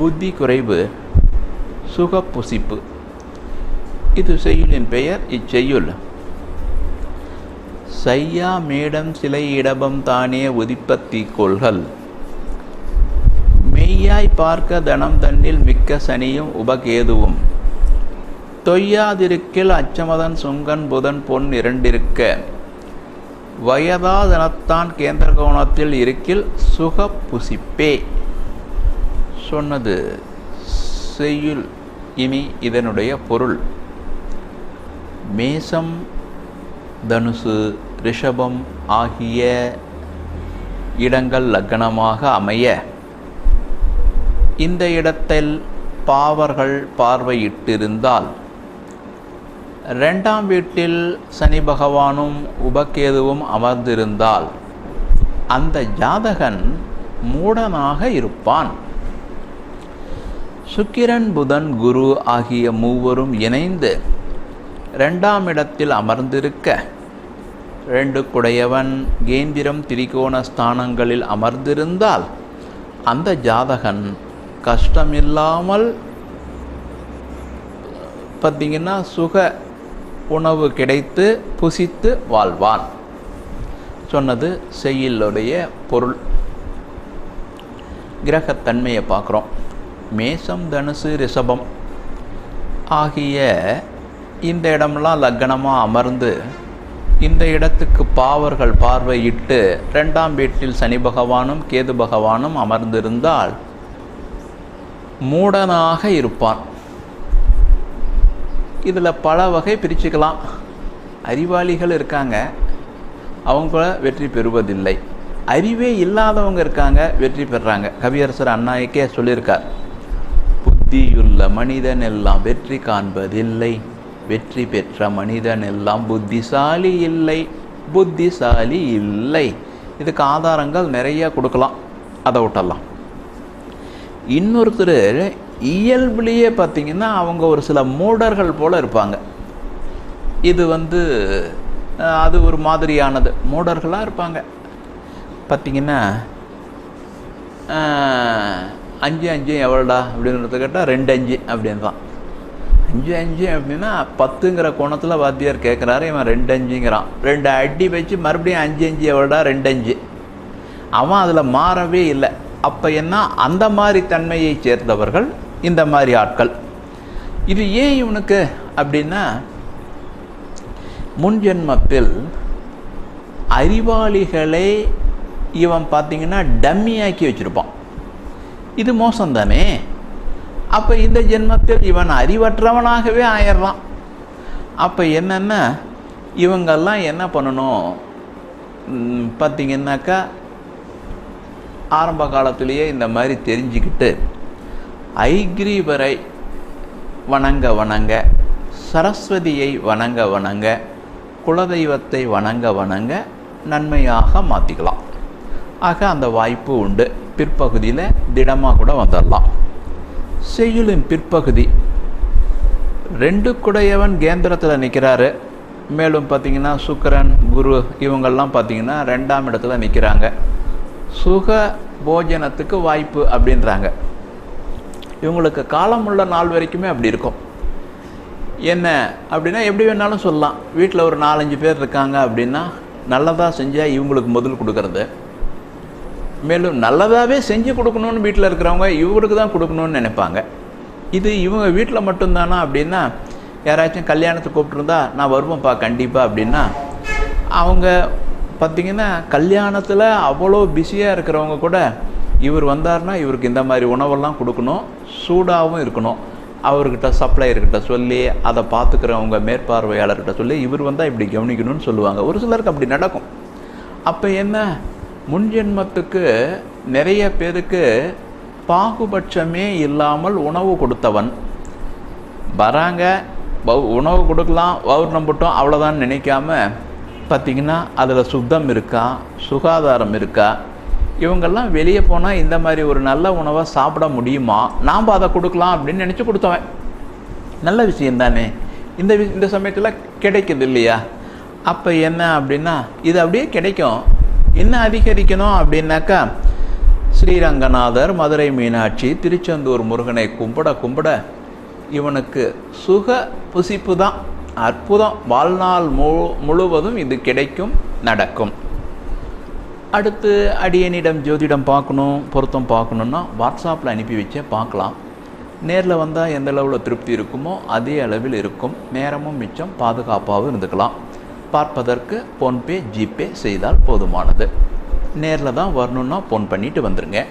புத்தி குறைவு சுகப்புசிப்பு. இது செய்யுளின் பெயர் இச்செய்யுள். சையா மேடம் சிலை இடபம் தானே உதிப்பத்தி கொள்கள் மெய்யாய் பார்க்க தனம் தன்னில் மிக்க சனியும் உபகேதுவும். தொய்யாதிருக்கில் அச்சமதன் சுங்கன் புதன் பொன் இரண்டிருக்க. வயதாதனத்தான் கேந்திர கோணத்தில் இருக்கில் சுக புசிப்பே சொன்னது செய்யுள் இனி இதனுடைய பொருள். மேசம் தனுசு ரிஷபம் ஆகிய இடங்கள் லக்னமாக அமைய இந்த இடத்தில் பாவர்கள் பார்வையிட்டிருந்தால் ரெண்டாம் வீட்டில் சனி பகவானும் உபகேதுவும் அமர்ந்திருந்தால் அந்த ஜாதகன் மூடனாக இருப்பான். சுக்கிரன் புதன் குரு ஆகிய மூவரும் இணைந்து ரெண்டாம் இடத்தில் அமர்ந்திருக்க ரெண்டு குடையவன் கேந்திரம் திரிகோண ஸ்தானங்களில் அமர்ந்திருந்தால் அந்த ஜாதகன் கஷ்டமில்லாமல் பார்த்திங்கன்னா சுக உணவு கிடைத்து புசித்து வாழ்வான். சொன்னது செய்யுளுடைய பொருள். கிரகத்தன்மையை பார்க்குறோம். மேசம் தனுசு ரிஷபம் ஆகிய இந்த இடமெல்லாம் லக்னமாக அமர்ந்து இந்த இடத்துக்கு பாவர்கள் பார்வையிட்டு ரெண்டாம் வீட்டில் சனி பகவானும் கேது பகவானும் அமர்ந்திருந்தால் மூடனாக இருப்பான். இதில் பல வகை பிரிச்சுக்கலாம். அறிவாளிகள் இருக்காங்க. அவங்க வெற்றி பெறுவதில்லை. அறிவே இல்லாதவங்க இருக்காங்க வெற்றி பெறுறாங்க கவியரசர் அண்ணாய்க்கே சொல்லியிருக்கார். புத்தியுள்ள மனிதன் எல்லாம் வெற்றி காண்பதில்லை. வெற்றி பெற்ற மனிதன் எல்லாம் புத்திசாலி இல்லை. புத்திசாலி இல்லை. இதுக்கு ஆதாரங்கள் நிறைய கொடுக்கலாம். அதை விட்டலாம். இன்னொருத்தர் இயல்புலேயே பார்த்திங்கன்னா அவங்க ஒரு சில மூடர்கள் போல் இருப்பாங்க. இது வந்து அது ஒரு மாதிரியானது. மூடர்களாக இருப்பாங்க. பார்த்திங்கன்னா அஞ்சு அஞ்சு எவ்வளோடா? அப்படின்றது கேட்டால் ரெண்டு அஞ்சு அப்படின்னு தான் அஞ்சு அஞ்சு அப்படின்னா பத்துங்கிற கோணத்தில் வாத்தியார் கேட்குறாரு இவன் ரெண்டு அஞ்சுங்கிறான். ரெண்டு அடி வச்சு மறுபடியும் அஞ்சு அஞ்சு எவ்வளோடா? ரெண்டு அஞ்சு. அவன் அதில் மாறவே இல்லை. அப்போ என்ன? அந்த மாதிரி தன்மையை சேர்ந்தவர்கள் இந்த மாதிரி ஆட்கள். இது ஏன் இவனுக்கு? அப்படின்னா முன்ஜென்மத்தில் அறிவாளிகளை இவன் பார்த்தீங்கன்னா டம்மியாக்கி வச்சுருப்பான். இது மோசம் தானே அப்போ இந்த ஜென்மத்தில் இவன் அறிவற்றவனாகவே ஆயிடுறான் அப்போ என்னென்னா? இவங்கெல்லாம் என்ன பண்ணணும்? பார்த்திங்கன்னாக்கா ஆரம்ப காலத்திலேயே இந்த மாதிரி தெரிஞ்சுக்கிட்டு ஐக்ரீவரை வணங்க வணங்க சரஸ்வதியை வணங்க வணங்க குலதெய்வத்தை வணங்க வணங்க நன்மையாக மாற்றிக்கலாம் ஆக அந்த வாய்ப்பு உண்டு. பிற்பகுதியில் திடமாக கூட வந்துடலாம் செய்யுளின் பிற்பகுதி. ரெண்டு குடையவன் கேந்திரத்தில் நிற்கிறாரு மேலும் பார்த்திங்கன்னா சுக்கரன் குரு இவங்கெல்லாம் பார்த்திங்கன்னா ரெண்டாம் இடத்துல நிற்கிறாங்க சுக போஜனத்துக்கு வாய்ப்பு அப்படின்றாங்க. இவங்களுக்கு காலம் உள்ள நாள் வரைக்குமே அப்படி இருக்கும். என்ன அப்படின்னா எப்படி வேணாலும் சொல்லலாம். வீட்டில் ஒரு நாலஞ்சு பேர் இருக்காங்க அப்படின்னா நல்லதாக செஞ்சால் இவங்களுக்கு முதல் கொடுக்கறது. மேலும் நல்லதாகவே செஞ்சு கொடுக்கணும்னு வீட்டில் இருக்கிறவங்க இவருக்கு தான் கொடுக்கணும்னு நினைப்பாங்க. இது இவங்க வீட்டில் மட்டும்தானா அப்படின்னா யாராச்சும் கல்யாணத்துக்கு கூப்பிட்ருந்தா நான் வருவேன்ப்பா கண்டிப்பாக அப்படின்னா அவங்க பார்த்திங்கன்னா கல்யாணத்தில் அவ்வளோ பிஸியாக இருக்கிறவங்க கூட இவர் வந்தார்னா இவருக்கு இந்த மாதிரி உணவெல்லாம் கொடுக்கணும் சூடாகவும் இருக்கணும். அவர்கிட்ட சப்ளையர்கிட்ட சொல்லி அதை பார்த்துக்கிறவங்க மேற்பார்வையாளர்கிட்ட சொல்லி இவர் வந்தால் இப்படி கவனிக்கணும்னு சொல்லுவாங்க. ஒரு சிலருக்கு அப்படி நடக்கும். அப்போ என்ன? முன்ஜென்மத்துக்கு நிறைய பேருக்கு பாகுபட்சமே இல்லாமல் உணவு கொடுத்தவன். வராங்க வவு- உணவு கொடுக்கலாம் வவுர் நம்பிட்டோம் அவ்வளோதான் நினைக்காம பார்த்தீங்கன்னா அதில் சுத்தம் இருக்கா சுகாதாரம் இருக்கா? இவங்கெல்லாம் வெளியே போனால் இந்த மாதிரி ஒரு நல்ல உணவை சாப்பிட முடியுமா? நாம் அதை கொடுக்கலாம் அப்படின்னு நினச்சி கொடுத்தவன். நல்ல விஷயம் தானே. இந்த வி- இந்த சமயத்தில் கிடைக்குது இல்லையா? அப்போ என்ன அப்படின்னா இது அப்படியே கிடைக்கும். என்ன அதிகரிக்கணும் அப்படின்னாக்கா ஸ்ரீரங்கநாதர் மதுரை மீனாட்சி திருச்செந்தூர் முருகனை கும்பிட கும்பிட இவனுக்கு சுக புசிப்பு தான். அற்புதம். வாழ்நாள் மு முழுவதும் இது கிடைக்கும் நடக்கும். அடுத்து அடியனிடம் ஜோதிடம் பார்க்கணும் பொருத்தம் பார்க்கணுன்னா வாட்ஸ்அப்பில் அனுப்பி வச்சே பார்க்கலாம். நேரில் வந்தால் எந்த அளவில் திருப்தி இருக்குமோ அதே அளவில் இருக்கும். நேரமும் மிச்சம் பாதுகாப்பாகவும் இருந்துக்கலாம். பார்ப்பதற்கு ஃபோன்பே ஜிபே செய்தால் போதுமானது. நேரில் தான் வரணுன்னா ஃபோன் பண்ணிட்டு வந்துருங்க.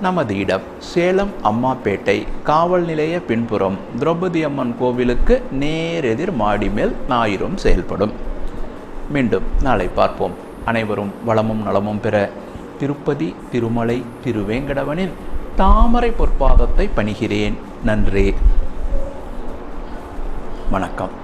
நமது இடம் சேலம் அம்மாப்பேட்டை காவல் நிலைய பின்புறம் திரௌபதி அம்மன் கோவிலுக்கு நேரெதிர் மாடி மேல் ஞாயிறும் செயல்படும். மீண்டும் நாளை பார்ப்போம். அனைவரும் வளமும் நலமும் பெற திருப்பதி திருமலை திருவேங்கடவனில் தாமரை பொற்பாதத்தை பணிகிறேன். நன்றி. வணக்கம்.